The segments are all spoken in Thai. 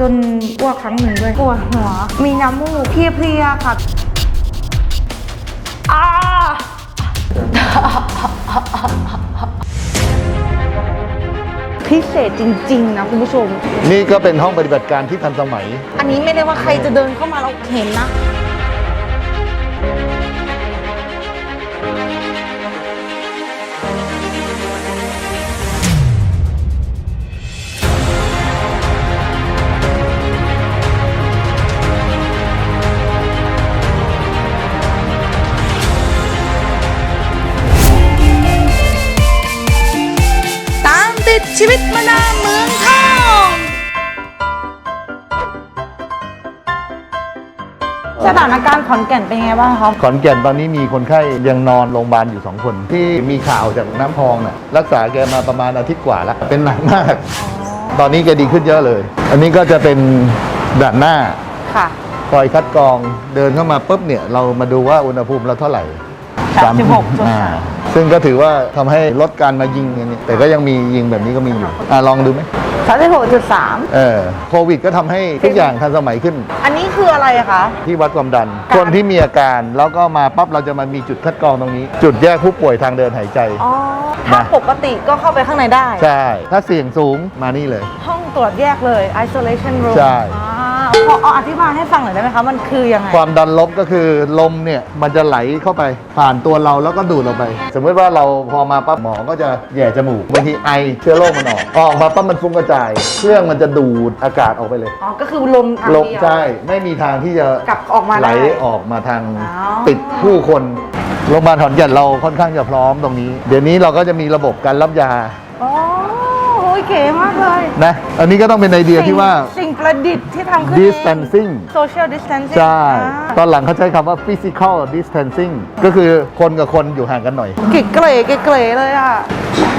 จนอ้วกครั้งหนึ่งด้วยปวดหัว มีน้ำมูกเพลียๆค่ะอ่าพิเศษจริง ๆ นะคุณผู้ชม นี่ก็เป็นห้องปฏิบัติการที่ทันสมัย อันนี้ไม่ได้ว่าใครจะเดินเข้ามาเราเห็นนะ ชีวิตมานาเมืองทองสถานการณ์ขอนแก่นเป็นไงบ้างครับขอนแก่นตอนนี้มีคนไข้ยังนอนโรงพยาบาลอยู่ 2 คน ที่มีข่าวจากน้ำพองน่ะรักษาแกมาประมาณอาทิตย์กว่าแล้ว เป็นหนักมาก ตอนนี้แกดีขึ้นเยอะเลย อันนี้ก็จะเป็นด่านหน้าค่ะ คอยคัดกรองเดินเข้ามาปุ๊บเนี่ย เรามาดูว่าอุณหภูมิเราเท่าไหร่ 36อ่าซึ่งก็ถือว่าทำให้ลดการมายิงอย่างนี้แต่ก็ยังมียิงแบบนี้ก็มีอยู่อะลองดูไหมสามสิบหกจุดสามเออโควิดก็ทำให้ทุกอย่างทันสมัยขึ้น อันนี้คืออะไรอะคะ ที่วัดความดัน การ คนที่มีอาการแล้วก็มาปั๊บเราจะมามีจุดคัดกรองตรงนี้ จุดแยกผู้ป่วยทางเดินหายใจ อ๋อ ถ้านะปกติก็เข้าไปข้างในได้ ใช่ ถ้าเสี่ยงสูงมานี่เลย ห้องตรวจแยกเลย isolation room ใช่ อ่า พอเอาอธิบายให้ฟังหน่อยได้ไหมคะ มันคือยังไง ความดันลบก็คือลมเนี่ยมันจะไหลเข้าไปผ่านตัวเราแล้วก็ดูดเราไป สมมติว่าเราพอมาปั๊บหมอก็จะแหย่จมูกบางทีไอเชื้อโรคมันออกออกมาปั๊บมันฟุ้งกระจาย เครื่องมันจะดูดอากาศออกไปเลย อ๋อ ก็คือลมทางลมเดียว ใช่ไม่มีทางที่จะกลับออกมาได้ไหลออกมาทางอ๋อ ติดผู้คนโรงพยาบาลขอนแก่นเราค่อนข้างจะพร้อมตรงนี้ เดี๋ยวนี้เราก็จะมีระบบการรับยา อ๋อโอ้ย เก๋มากเลยนะอันนี้ก็ต้องเป็นไอเดียที่ว่า สิ่งประดิษฐ์ที่ทำขึ้นเอง distancing social distancing ใช่อ่าตอนหลังเขาใช้คำว่า physical distancing ก็คือคนกับคนอยู่ห่างกันหน่อยกิกเกรเกเกรเลยอะ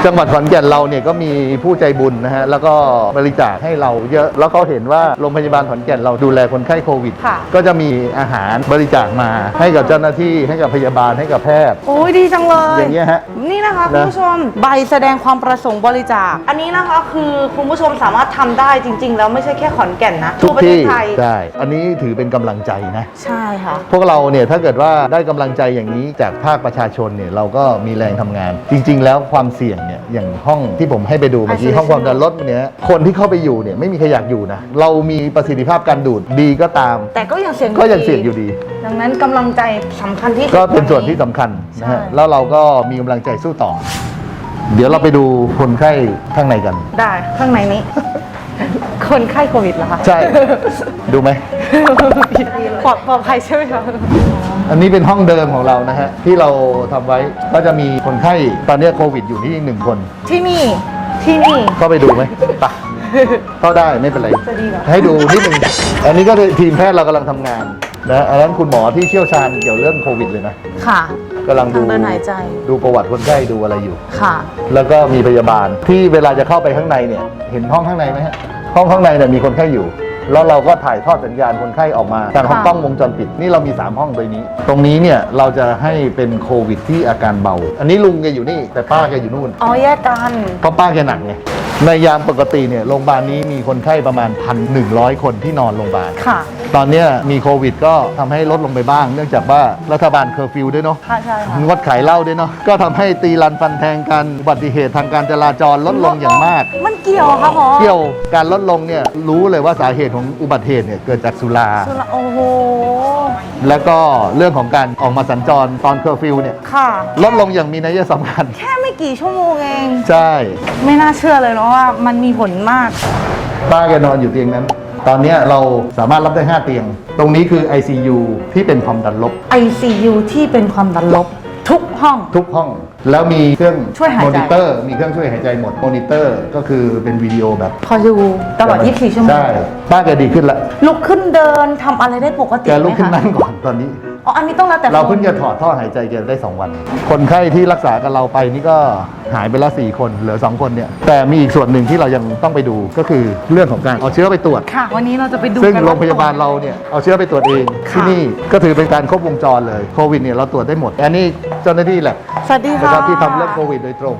จังหวัดขอนแก่นเราเนี่ยก็มีผู้ใจบุญนะฮะ แล้วก็บริจาคให้เราเยอะ แล้วเขาเห็นว่าโรงพยาบาลขอนแก่นเราดูแลคนไข้โควิดค่ะก็จะมีอาหารบริจาคมาให้กับเจ้าหน้าที่ให้กับพยาบาลให้กับแพทย์ โอ้ยดีจังเลย อย่างเงี้ยฮะ นี่นะคะคุณนะผู้ชม ใบแสดงความประสงค์บริจาค อันนี้นะคะคือคุณผู้ชมสามารถทำได้จริง ๆ แล้วไม่ใช่แค่ขอนแก่นนะทุทั่กวประเทศที่ไทยใช่อันนี้ถือเป็นกำลังใจนะ ใช่ค่ะ พวกเราเนี่ยถ้าเกิดว่าได้กำลังใจอย่างนี้จากภาคประชาชนเนี่ยเราก็มีแรงทำงาน จริง ๆ แล้วความเสี่ยงเนี่ยอย่างห้องที่ผมให้ไปดูเมื่อกี้ Isolation ห้องความดันลดเนี่ยคนที่เข้าไปอยู่เนี่ยไม่มีใครอยากอยู่นะ เรามีประสิทธิภาพการดูดดีก็ตาม แต่ก็ยังเสี่ยงก็ยังเสี่ยงอยู่ดี ดังนั้นกำลังใจสำคัญที่สุดก็เป็นส่วนที่สำคัญนะฮะใช่ แล้วเราก็มีกำลังใจสู้ต่อ เดี๋ยวเราไปดูคนไข้ข้างในกัน ได้ข้างในนี้ คนไข้โควิดเหรอคะใช่ ดูไหม ปลอดปลอดภัยใช่ไหมคะอันนี้เป็นห้องเดิมของเรานะฮะ ที่เราทำไว้ก็จะมีคนไข้ตอนนี้โควิดอยู่ที่หนึ่งคน ที่นี่ที่นี่ เข้าไปดูไหมไปเข้าได้ไม่เป็นไร จะดีเหรอ ให้ดูนิดนึงอันนี้ก็คือทีมแพทย์เรากำลังทำงานนะอันนั้นคุณหมอที่เชี่ยวชาญเกี่ยวเรื่องโควิดเลยนะ ค่ะ กำลังดูทางเดินหายใจ ดูประวัติคนไข้ดูอะไรอยู่ ค่ะ แล้วก็มีพยาบาลที่เวลาจะเข้าไปข้างในเนี่ย เห็นห้องข้างในไหมฮะห้องข้างในเนี่ยมีคนไข้อยู่ แล้วเราก็ถ่ายทอดสัญญาณคนไข้ออกมาทางห้องค่ะ กล้องวงจรปิดนี่เรามี 3 ห้องโดยนี้ ตรงนี้เนี่ยเราจะให้เป็นโควิดที่อาการเบา อันนี้ลุงแกอยู่นี่ แต่ป้าแกอยู่นู่น อ๋อแยกกัน เพราะป้าแกหนักไงในยามปกติเนี่ยโรงพยาบาลนี้มีคนไข้ประมาณ1,100คนที่นอนโรงพยาบาล ค่ะ ตอนเนี้ยมีโควิดก็ทำให้ลดลงไปบ้าง เนื่องจากว่ารัฐบาลเคอร์ฟิวด้วยเนาะค่ะใช่ค่ะงดขายเหล้าด้วยเนาะก็ทำให้ตีรันฟันแทงกันอุบัติเหตุทางการจราจรลดลงอย่างมาก มันเกี่ยวเหรอคะหมอเกี่ยวการลดลงเนี่ยรู้เลยว่าสาเหตุของอุบัติเหตุเนี่ยเกิดจากสุราสุราโอ้โหแล้วก็เรื่องของการออกมาสัญจรตอนเคอร์ฟิวเนี่ยค่ะลดลงอย่างมีนัยสำคัญ แค่ไม่กี่ชั่วโมงเอง ใช่ ไม่น่าเชื่อเลยเนาะว่ามันมีผลมากป้าแกนอนอยู่เตียงนั้น ตอนเนี้ยเราสามารถรับได้ 5 เตียง ตรงนี้คือ ICU ที่เป็นความดันลบ ICU ที่เป็นความดันลบทุกห้อง ทุกห้องแล้วมีเครื่องช่วยหายใจ มอนิเตอร์ มีเครื่องช่วยหายใจหมดมอนิเตอร์ก็คือเป็นวิดีโอแบบคอยดูตลอด 24 ชั่วโมง ใช่ป้าแกดีขึ้นละ ลุกขึ้นเดินทำอะไรได้ปกติแกลุกขึ้นไหมนั่คะงก่อนตอนนี้ อ๋ออันนี้ต้องแล้วแต่เราคนเพิ่งจะถอดท่อหายใจแกได้2วัน คนไข้ที่รักษากับเราไปนี่ก็หายไปละ4คนเหลือ2คนเนี่ยแต่มีอีกส่วนหนึ่งที่เรายังต้องไปดูก็คือเรื่องของการเอาเชื้อไปตรวจ ค่ะ วันนี้เราจะไปดูซึ่งกันโรว่งพยาบาลเราเนี่ยเอาเชื้อไปตรวจเองค่ะ ที่นี่ก็ถือเป็นการครบวงจรเลยโควิดเนี่ยเราตรวจได้หมดอันนี้เจ้าหน้าที่แหละสวัสดีนะค่ะครับที่ทำเรื่องโควิดโดยตรง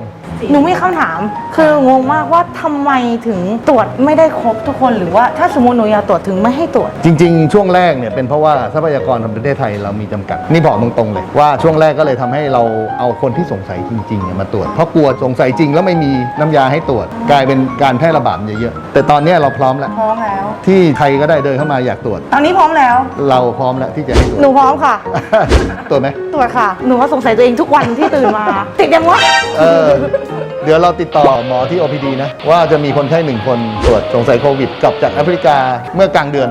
หนูมีคำถาม คืองงมากว่าทำไมถึงตรวจไม่ได้ครบทุกคนหรือว่าถ้าสมมติหนูอยากตรวจถึงไม่ให้ตรวจ จริงๆ ช่วงแรกเนี่ยเป็นเพราะว่าทรัพยากรของประเทศไทยเรามีจำกัด นี่บอกตรงๆเลยว่าช่วงแรกก็เลยทำให้เราเอาคนที่สงสัยจริงๆเนี่ยมาตรวจ เพราะกลัวสงสัยจริงแล้วไม่มีน้ำยาให้ตรวจ กลายเป็นการแพร่ระบาดเยอะๆแต่ตอนเนี้ยเราพร้อมแล้วพร้อมแล้ว ที่ใครก็ได้เดินเข้ามาอยากตรวจ ตอนนี้พร้อมแล้ว เราพร้อมแล้วที่จะให้ตรวจหนูพร้อมค่ะ ตรวจไหมตรวจค่ะ หนูว่าสงสัยตัวเองทุกวันที่ตื่นมา ติดยังวะเออเดี๋ยวเราติดต่อหมอที่ OPD นะ ว่าจะมีคนไข้หนึ่งคนตรวจสงสัยโควิดกลับจากแอฟริกาเมื่อกลางเดือน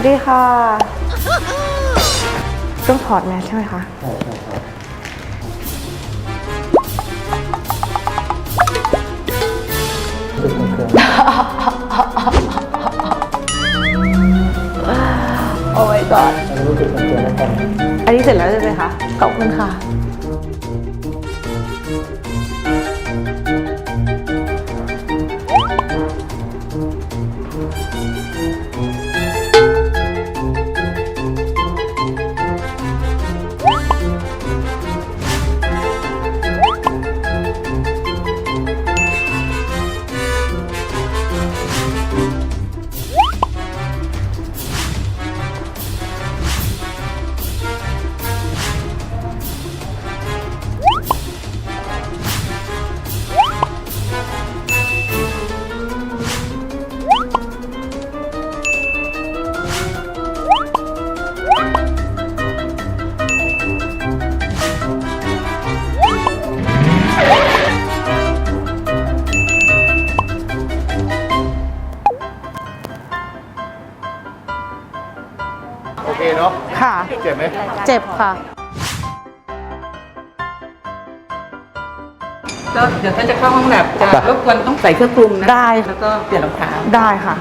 วัสดีค่ะ ต้องถอดแมสใช่ไหมคะโอ้ my god อันนี้เสร็จแล้วใช่ไหมคะ ขอบคุณค่ะ เจ็บไหมเจ็บค่ะ ก็เดี๋ยวถ้าจะเข้าห้องแลบจะรบกวนต้องใส่เครื่องปรุงนะได้ แล้วก็เปลี่ยนรองเท้าได้ค่ะ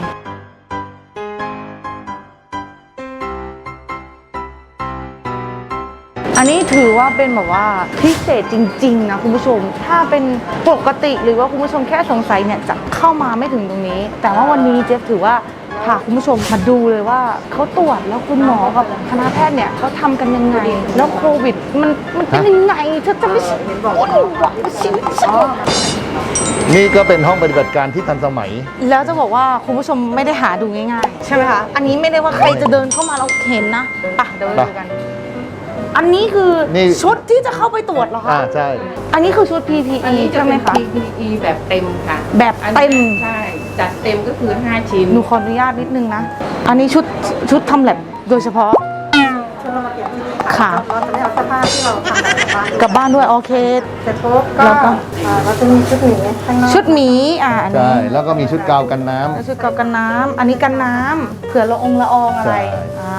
อันนี้ถือว่าเป็นแบบว่าพิเศษจริง ๆ นะคุณผู้ชม ถ้าเป็นปกติหรือว่าคุณผู้ชมแค่สงสัยเนี่ยจะเข้ามาไม่ถึงตรงนี้ แต่ว่าวันนี้เจฟถือว่า พาคุณผู้ชมมาดูเลยว่าเขาตรวจแล้วคุณหมอกับคณะแพทย์เนี่ยเขาทำกันยังไง แล้วโควิดมันมันเป็นยังไงเธอจะไม่ใช่โอ้ยหวังชีวิตฉันนี่ก็เป็นห้องปฏิบัติการที่ทันสมัย แล้วจะบอกว่าคุณผู้ชมไม่ได้หาดูง่ายๆ ใช่ไหมคะ อันนี้ไม่ได้ว่าใครจะเดินเข้ามาเราเห็นนะไปเดี๋ยวไปดูกัน อันนี้คือนี่ ชุดที่จะเข้าไปตรวจเหรอคะ อ่าใช่ อันนี้คือชุด อัน PPE นี้จะใช่ไหมเป็น คะ PPE แบบเต็มค่ะแบบอันเต็ม นี้ใช่ จัดเต็มก็คือ 5 ชิ้นหนูขออนุญาตนิดนึงนะ อันนี้ชุดชุดทำแลบโดยเฉพาะ ค่ะค่ะ เราจะไม่เอาเสื้อผ้าที่เราทำแบบบ้านกลับบ้านด้วยโอเค เสร็จปุ๊บก็แล้วก็ อ่าเราจะมีชุดหมีข้างนอกชุดหมีอ่าอันใช่นี้แล้วก็มีชุดกาวกันน้ำ แล้วชุดกับกันน้ำอันนี้กันน้ำเผื่อละองละอองอะไรใช่ อ่า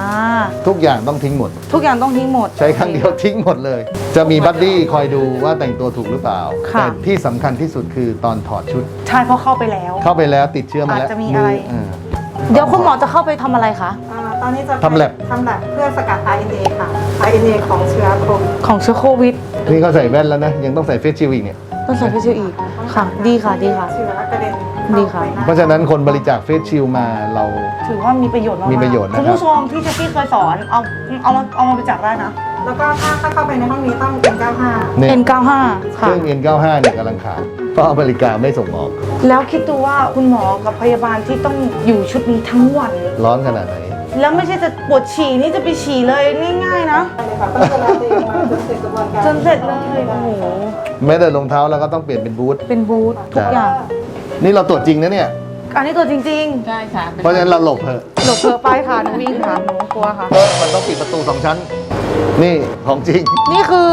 ทุกอย่างต้องทิ้งหมด ทุกอย่างต้องทิ้งหมด ใช้ครั้งเดียวทิ้งหมดเลย จะมีบัดดี้คอยดูว่าแต่งตัวถูกหรือเปล่า ค่ะ แต่ที่สำคัญที่สุดคือตอนถอดชุด ใช่เพราะเข้าไปแล้ว เข้าไปแล้วติดเชื้อมาแล้วอาจจะมีอะไร มืา เดี๋ยวคุณหมอจะเข้าไปทำอะไรคะ อ่าตอนนี้จะทำ lab ทำแลบเพื่อสกัด RNA ค่ะ RNA ของเชื้อโควิดของเชื้อโควิดนี่เขาใส่แว่นแล้วนะ ยังต้องใส่เฟสชิลด์อีกเนี่ย ต้องใส่พิเศษอีกค่ะ ดีค่ะดีค่ะ เชื้อกระเด็นดีค่ะเข้าไปเพราะฉะนั้นคนบริจาคเฟสชิลด์มาเรา ถือว่ามีประโยชน์มากๆมีประโยชน์นะครับ คุณผู้ชมที่เจสซี่เคยสอนเอาเอามาเอามาบริจาคได้นะ แล้วก็ถ้าถ้าเข้าไปในห้องนี้ต้อง N95 เนี่ย N95 ค่ะ เครื่อง N95 เนี่ยกำลังขาดเพ ราะอเมริกาไม่ส่งออก แล้วคิดดูว่าคุณหมอกับพยาบาลที่ต้องอยู่ชุดนี้ทั้งวัน ร้อนขนาดไหน แล้วไม่ใช่จะปวดฉี่นี่จะไปฉี่เลยง่ายๆนะใช่เลยค่ะต้องดูแลตัวเองมาจนเสร็จกระบวนการจนเสร็จเลยโอ้โหแม้แต่รองเท้าเราก็ต้องเปลี่ยนเป็นบูท เป็นบูธทุกอย่าง นี่เราตรวจจริงนะเนี่ย อันนี้ตัวจริงใช่ค่ะเพราะฉะนั้นเราหลบเถอะๆหลบเผื่อไปค่ะหนูวิ่งค่ะหนูกลัวค่ะเออมันต้องปิดประตูสองชั้น นี่ของจริงนี่คือ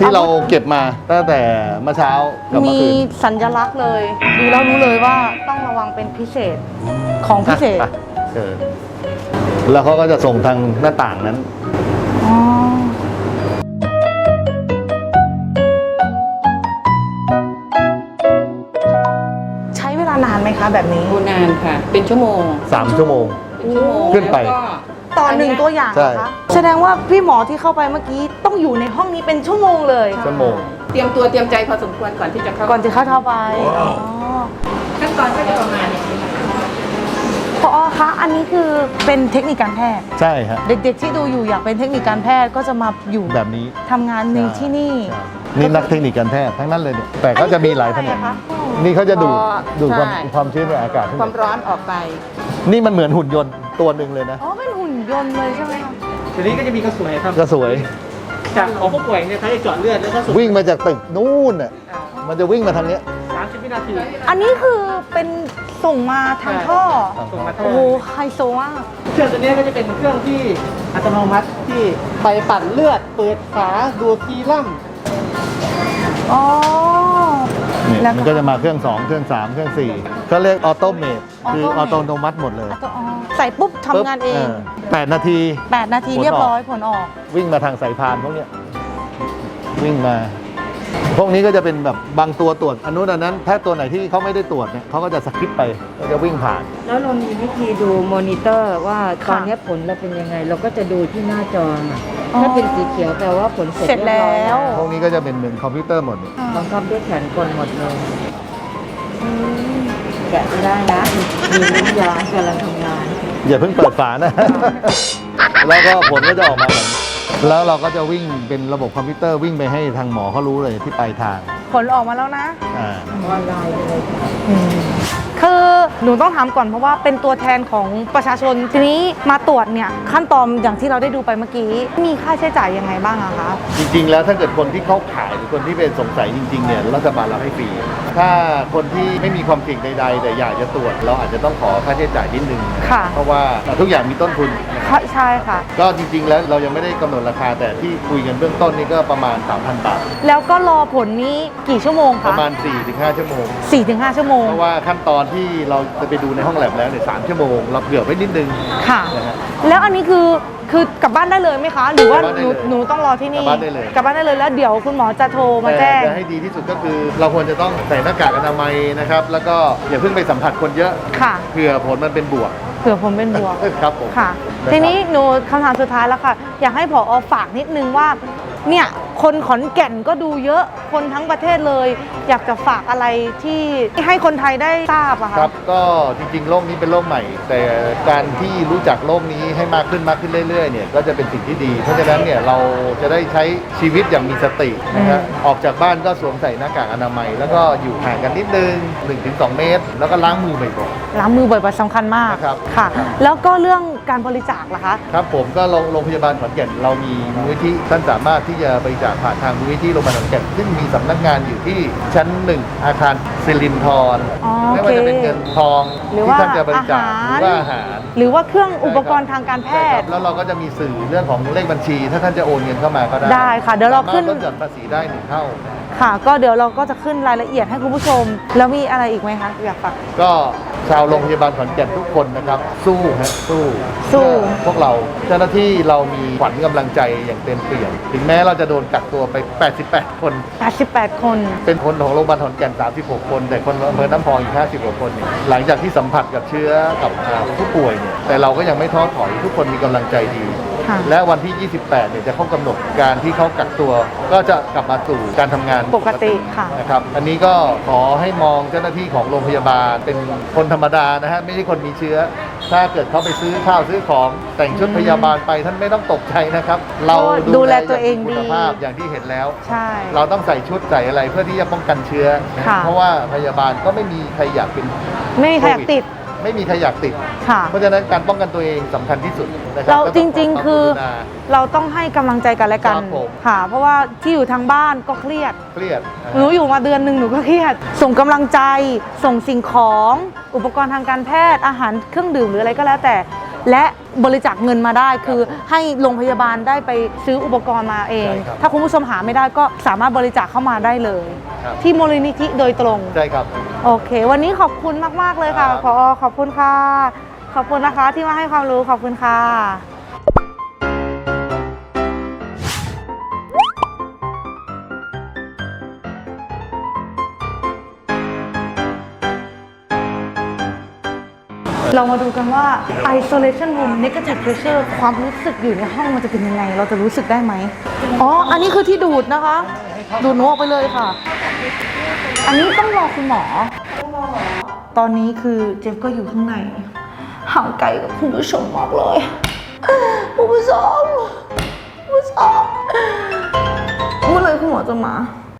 ที่เราเก็บมาตั้งแต่เมื่อเช้ากับเมื่อมีคืนสัญลักษณ์เลย ดูแล้วรู้เลยว่าต้องระวังเป็นพิเศษของพิเศษอะเออแล้วเขาก็จะส่งทางหน้าต่างนั้น อ๋อใช้เวลานานไหมคะแบบนี้ ดูนานค่ะ เป็นชั่วโมง3 ชั่วโมง เป็นชั่วโมงขึ้นไป แล้วก็ ต่อหนึ่งตัวอย่างใช่ นะคะแสดงว่าพี่หมอที่เข้าไปเมื่อกี้ต้องอยู่ในห้องนี้เป็นชั่วโมงเลย ชั่วโมง เตรียมตัวเตรียมใจพอสมควรก่อนที่จะเข้าก่อนจะเข้าเท้าไปอ๋อขั้นตอนก็จะประมาณอย่างนี้ค่ะพอคะอันนี้คือเป็นเทคนิคการแพทย์ ใช่ฮะเด็กๆที่ดูอยู่อยากเป็นเทคนิคการแพทย์ก็จะมาอยู่แบบนี้ทำงานในที่นี่ ใช่นี่นักเทคนิคการแพทย์ทั้งนั้นเลยเนี่ยแต่ก็จะมีหลายแผนกอันนี้คืออะไรอะคะนี่เขาจะดูดพอดูดความใช่ความชื้นในอากาศขึ้นความไปร้อนออกไป นี่มันเหมือนหุ่นยนต์ตัวหนึ่งเลยนะ อ๋อเป็นหุ่น ยนต์เลยใช่ไหมทีวนี้ก็จะมีกระสวยครับก็สวย จากของผู้ป่วยเนี่ยเขาจะเจาะเลือดแล้วก็สูบวิ่งมาจากตึกนู่นอะมันจะวิ่งมาทางนี้ยสามสิบวินาทีอันนี้คือเป็นส่งมาทางท่อ ส่งมาท่อโอ้โหไฮโซมาก เครื่องตัวนี้ก็จะเป็นเครื่องที่อัตโนมัติที่ไปปั่นเลือด เปิดฝาดูดซีรั่มอ๋อ นี่แมันก็จะมาเครื่อง 2 เครื่อง 3 เครื่อง4ก็เรียกออโตเมตคือออโตโนมัติหมดเลยใส่ปุ๊บทำงานเอง 8 นาที 8 นาทีเรียบร้อยผลออก วิ่งมาทางสายพานพวกเนี้ยวิ่งมา พวกนี้ก็จะเป็นแบบบางตัวตรวจอันนู้นอันนั้น ถ้าตัวไหนที่เขาไม่ได้ตรวจเนี่ยเขาก็จะสกิปไปก็จะวิ่งผ่าน แล้วเรามีวิธีดูมอนิเตอร์ว่าตอนนี้ผลเราเป็นยังไง เราก็จะดูที่หน้าจออถ้าเป็นสีเขียวแปลว่าผลเสร็จเรจแล้วยบร้อยพวกนี้ก็จะเป็นเหมือนคอมพิวเตอร์หมดเอบังคับด้วยแขนกลหมดเลยแกะไได้นะมีน้ำยากำลังทำงาน อย่าเพิ่งเปิดฝานะ แล้วก็ผลก็จะออกมาแบบนี้แล้วเราก็จะวิ่งเป็นระบบคอมพิวเตอร์วิ่งไปให้ทางหมอเขารู้เลยที่ปลายทางผลออกมาแล้วนะ อ่าออนไลน์ไปเลยค่ะคือหนูต้องถามก่อนเพราะว่าเป็นตัวแทนของประชาชนทีนี้มาตรวจเนี่ยขั้นตอนอย่างที่เราได้ดูไปเมื่อกี้ มีค่าใช้จ่ายยังไงบ้างอะคะ จริง ๆ แล้วถ้าเกิดคนที่เข้าขายหรือ คนที่เป็นสงสัยจริงๆเนี่ยรัฐบาลเราให้ฟรีถ้าคนที่ไม่มีความเสี่ยงใด ๆ แต่อยากจะตรวจเราอาจจะต้องขอค่าใช้จ่ายนิดนึงค่ะ เพราะว่าทุกอย่างมีต้นทุนนะครับค่ะใช่ค่ะ ก็จริงๆ แล้วเรายังไม่ได้กำหนดราคาแต่ที่คุยกันเบื้องต้นนี่ก็ประมาณ 3,000 บาท แล้วก็รอผลนี้กี่ชั่วโมงปคะระมาณ 4-5 ชั่วโมง สี่ถึงห้าชั่วโมง เพราะว่าขั้นตอนที่เราจะไปดูในห้องแลบแล้วเนี่ยสามชั่วโมง เราเผื่อไว้นิดนึงค่ะ นะฮะแล้วอันนี้คือ คือกลับบ้านได้เลยไหมคะ หรือว่ากลับบ้านหนูได้เลยหนูต้องรอที่นี่ กลับบ้านได้เลย กลับบ้านได้เลยแล้วเดี๋ยวคุณหมอจะโทรมาแต่แจ้งจะให้ดีที่สุดก็คือ เราควรจะต้องใส่หน้ากากอนามัยนะครับ แล้วก็อย่าเพิ่งไปสัมผัสคนเยอะค่ะ เผื่อผลมันเป็นบวก เผื่อผมเป็นบวก ครับผม ค่ะนะครับทีนี้หนูคำถามสุดท้ายแล้วค่ะ อยากให้ผอฝากนิดนึงว่า เนี่ย คนขอนแก่นก็ดูเยอะคนทั้งประเทศเลย อยากจะฝากอะไรที่ให้คนไทยได้ทราบอะคคะรับก็จริงๆโลกนี้เป็นโลกใหม่ แต่การที่รู้จักโลกนี้ให้มากขึ้นมากขึ้นเรื่อยๆเนี่ยก็จะเป็นสิ่งที่ดี เพราะฉะนั้นเนี่ยเราจะได้ใช้ชีวิตอย่างมีสตินะฮะออกจากบ้านก็สวมใส่หน้ากากอนามัย แล้วก็อยู่ห่างกันนิดนึง 1-2 เมตร แล้วก็ล้างมือบ่อยล้างมือบ่อยๆสำคัญมากนะครับ ค่ะ แล้วก็เรื่อง การบริจาคล่ะคะๆครับผมก็โรงโรงพยาบาลขอนแก่นเรามีมูลนิธิท่านสามารถที่จะบริจาคผ่านทางมูลนิธิโรงพยาบาลขอนแก่นซึ่งมีสำนักงานอยู่ที่ชั้นหนึ่งอาคารซิลินทรอ๋อไม่ว่าจะเป็นเงินทองหรือที่ว่าท่านจะบริจาคอาหหาร รือว่าอาหาร หรือว่าเครื่องอุปกรณ์ทางการแพใช่คทรัย์บแล้วเราก็จะมีสื่อเรื่องของเลขบัญชี ถ้าท่านจะโอนเงินเข้ามาก็ได้ได้ค่ะเดี๋ยวเราขึ้น สมถลดหย่อนภาษีได้หนึ่งเท่า ค่ะ ก็เดี๋ยวเราก็จะขึ้นรายละเอียดให้คุณผู้ชม แล้วมีอะไรอีกไหมคะอยากฝาก ก็ ชาวโรงพยาบาลขอนแก่นทุกคนนะครับสู้ฮะสู้สู้เพื่อพวกเราเจ้าหน้าที่เรามีขวัญกำลังใจอย่างเต็มเปี่ยมถึงแม้เราจะโดนกักตัวไป 88 คน 88 คน เป็นคนของโรงพยาบาลขอนแก่น 36 คน แต่คนอำเภอน้ำพองอีก 50 กว่าคนเนี่ยหลังจากที่สัมผัสกับเชื้อกับอ่าผู้ป่วยเนี่ยแต่เราก็ยังไม่ท้อถอยทุกคนมีกำลังใจดี ค่ะ และวันที่ 28 เนี่ยจะเข้ากำหนดการที่เขากักตัว ก็จะกลับมาสู่การทำงานปกติค่ะ นะครับ อันนี้ก็ขอให้มองเจ้าหน้าที่ของโรงพยาบาลเป็นคนธรรมดานะฮะ ไม่ใช่คนมีเชื้อ ถ้าเกิดเขาไปซื้อข้าวซื้อของแต่งชุดพยาบาลไปท่านไม่ต้องตกใจนะครับ เราดูแลตัวเองย่ามีดีคุณภาพอย่างที่เห็นแล้ว ใช่ เราต้องใส่ชุดใส่อะไรเพื่อที่จะป้องกันเชื้อนะค่ะ เพราะว่าพยาบาลก็ไม่มีใครอยากเป็น ไม่มีใครอยากติด ไม่มีใครอยากติด ค่ะ เพราะฉะนั้นการป้องกันตัวเองสำคัญที่สุดนะครัเราก็จต้ริง ขๆ คือวามกรุณา เราต้องให้กำลังใจกันและกันครับผม ค่ะ เพราะว่าที่อยู่ทางบ้านก็เครียด เครียดนะหนูอยู่มาเดือนหนึ่งหนูก็เครียด ส่งกำลังใจ ส่งสิ่งของ อุปกรณ์ทางการแพทย์ อาหารเครื่องดื่มหรืออะไรก็แล้วแต่ และบริจาคเงินมาได้คือให้โรงพยาบาลได้ไปซื้ออุปกรณ์มาเอง ใช่ครับถ้าคุณผู้ชมหาไม่ได้ก็สามารถบริจาคเข้ามาได้เลย ครับ ที่มูลนิธิโดยตรง ใช่ครับ โอเค วันนี้ขอบคุณมาก ๆ เลยค่ะครับพอขอบคุณค่ะ ขอบคุณนะคะที่มาให้ความรู้ขอบคุณค่ะเรามาดูกันว่า isolation room negative pressure ความรู้สึกอยู่ในห้องมันจะเป็นยังไง เราจะรู้สึกได้ไหม อ๋อ อันนี้คือที่ดูดนะคะ ดูดหนูออกไปเลยค่ะ อันนี้ต้องรอคุณหมอ ตอนนี้คือเจฟก็อยู่ข้างใน ห่างไกลกับคุณผู้ชมมากเลยคุณผู้ชมคุณผู้ชมเมื่อไหรคุณหมอจะมา